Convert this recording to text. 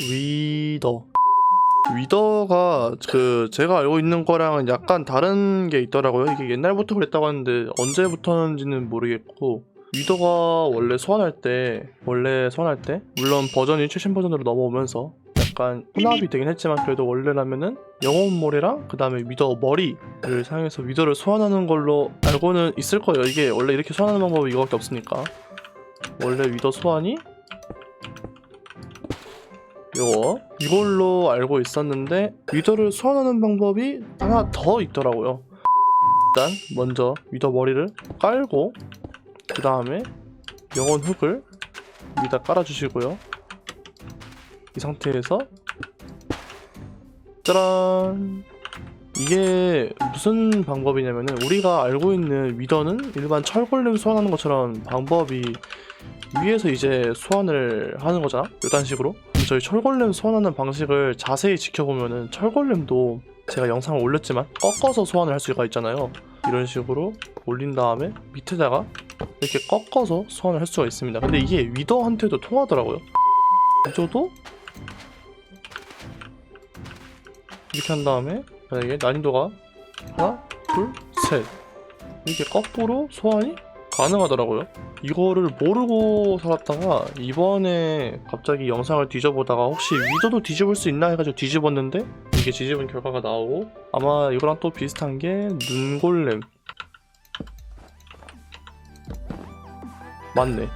위더 위더가 그 제가 알고 있는 거랑은 약간 다른 게 있더라고요. 이게 옛날부터 그랬다고 하는데 언제부터인지는 모르겠고 위더가 원래 소환할 때 원래 소환할 때 물론 버전이 최신 버전으로 넘어오면서 약간 혼합이 되긴 했지만 그래도 원래라면은 영혼 모래랑 그 다음에 위더 머리를 사용해서 위더를 소환하는 걸로 알고는 있을 거예요. 이게 원래 이렇게 소환하는 방법이 이거밖에 없으니까 원래 위더 소환이 요거. 이걸로 알고 있었는데 위더를 소환하는 방법이 하나 더 있더라고요. 일단 먼저 위더 머리를 깔고 그 다음에 영혼 흙을 위에다 깔아주시고요. 이 상태에서 짜란. 이게 무슨 방법이냐면은 우리가 알고 있는 위더는 일반 철골렘 소환하는 것처럼 방법이 위에서 이제 소환을 하는 거잖아? 이런 식으로 저희 철골렘 소환하는 방식을 자세히 지켜보면은 철골렘도 제가 영상을 올렸지만 꺾어서 소환을 할 수가 있잖아요. 이런 식으로 올린 다음에 밑에다가 이렇게 꺾어서 소환을 할 수가 있습니다. 근데 이게 위더한테도 통하더라고요. 위더도 이렇게 한 다음에 만약에 난이도가 하나 둘 셋. 이렇게 거꾸로 소환이 가능하더라고요. 이거를 모르고 살았다가 이번에 갑자기 영상을 뒤져보다가 혹시 위도도 뒤집을 수 있나 해가지고 뒤집었는데 이게 뒤집은 결과가 나오고 아마 이거랑 또 비슷한 게 눈골렘. 맞네